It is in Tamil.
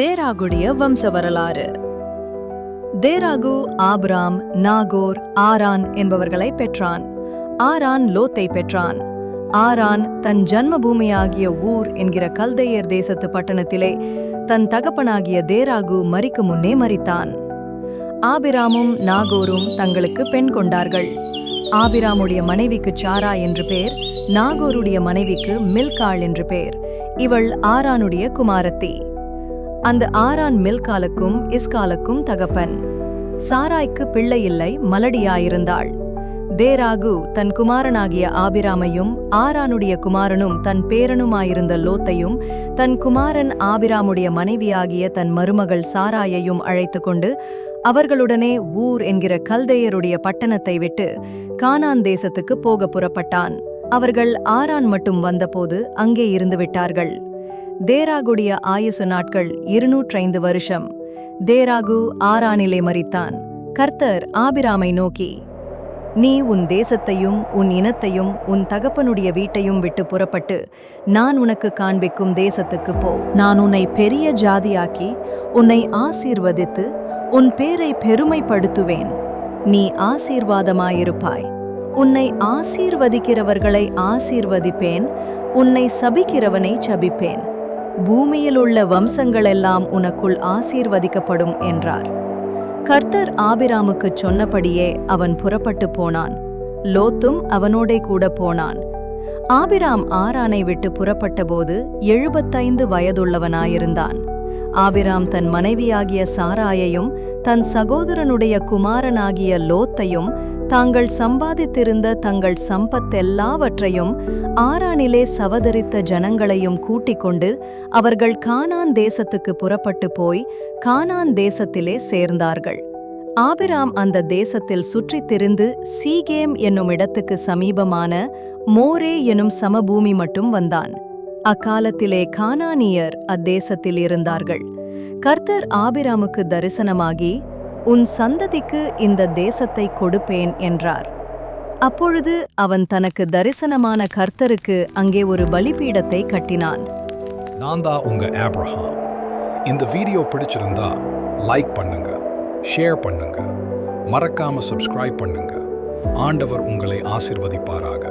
தேராகுடைய வம்ச வரலாறு தேராகு ஆபிராம் நாகோர் ஆரான் என்பவர்களை பெற்றான். ஆரான் லோத்தை பெற்றான். ஆரான் தன் ஜன்மபூமியாகிய ஊர் என்கிற கல்தையர் தேசத்து பட்டணத்திலே தன் தகப்பனாகிய தேராகு மரிக்கு முன்னே மறித்தான். ஆபிராமும் நாகோரும் தங்களுக்கு பெண் கொண்டார்கள். ஆபிராமுடைய மனைவிக்கு சாரா என்று பேர் நாகோருடைய மனைவிக்கு மில்காள் என்று பேர். இவள் ஆரானுடைய குமாரத்தி. அந்த ஆரான் மில்காலுக்கும் இஸ்காலுக்கும் தகப்பன். சாராய்க்கு பிள்ளை இல்லை மலடியாயிருந்தாள். தேராகு தன் குமாரனாகிய ஆபிராமையும் ஆரானுடைய குமாரனும் தன் பேரனுமாயிருந்த லோத்தையும் தன் குமாரன் ஆபிராமுடைய மனைவியாகிய தன் மருமகள் சாராயையும் அழைத்து கொண்டு அவர்களுடனே ஊர் என்கிற கல்தேயருடைய பட்டணத்தை விட்டு கானான் தேசத்துக்கு போக புறப்பட்டான். அவர்கள் ஆரான் மட்டும் வந்தபோது அங்கே இருந்து விட்டார்கள் தேராகுடைய ஆயுசு நாட்கள் இருநூற்றைந்து வருஷம். தேராகு ஆறானிலே மறித்தான் கர்த்தர் ஆபிராமை நோக்கி நீ உன் தேசத்தையும் உன் இனத்தையும் உன் தகப்பனுடைய வீட்டையும் விட்டு புறப்பட்டு நான் உனக்கு காண்பிக்கும் தேசத்துக்கு போ. நான் உன்னை பெரிய ஜாதியாக்கி உன்னை ஆசீர்வதித்து உன் பேரை பெருமைப்படுத்துவேன். நீ ஆசீர்வாதமாயிருப்பாய். உன்னை ஆசீர்வதிக்கிறவர்களை ஆசீர்வதிப்பேன். உன்னை சபிக்கிறவனை சபிப்பேன். பூமியிலுள்ள வம்சங்களெல்லாம் உனக்குள் ஆசீர்வதிக்கப்படும் என்றார். கர்த்தர் ஆபிராமுக்குச் சொன்னபடியே அவன் புறப்பட்டு போனான். லோத்தும் அவனோடே கூட போனான். ஆபிராம் ஆரானை விட்டு புறப்பட்டபோது எழுபத்தைந்து வயதுள்ளவனாயிருந்தான். ஆபிராம் தன் மனைவியாகிய சாராயையும் தன் சகோதரனுடைய குமாரனாகிய லோத்தையும் தாங்கள் சம்பாதித்திருந்த தங்கள் சம்பத்தெல்லாவற்றையும் ஆறானிலே சவதரித்த ஜனங்களையும் கூட்டிக் கொண்டு அவர்கள் கானான் தேசத்துக்கு புறப்பட்டு போய் கானான் தேசத்திலே சேர்ந்தார்கள். ஆபிராம் அந்த தேசத்தில் சுற்றித் திரிந்து சீகேம் என்னும் இடத்துக்கு சமீபமான மோரே எனும் சமபூமி மட்டும் வந்தான். அக்காலத்திலே கானானியர் அத்தேசத்தில் இருந்தார்கள். கர்த்தர் ஆபிராமுக்கு தரிசனமாகி உன் சந்ததிக்கு இந்த தேசத்தை கொடுப்பேன் என்றார். அப்பொழுது அவன் தனக்கு தரிசனமான கர்த்தருக்கு அங்கே ஒரு பலிபீடத்தை கட்டினான். நான் தான் உங்க ஆப்ரஹாம் இந்த வீடியோ பிடிச்சிருந்தா லைக் பண்ணுங்க ஷேர் பண்ணுங்க மறக்காம சப்ஸ்கிரைப் பண்ணுங்க. ஆண்டவர் உங்களை ஆசிர்வதிப்பாராக.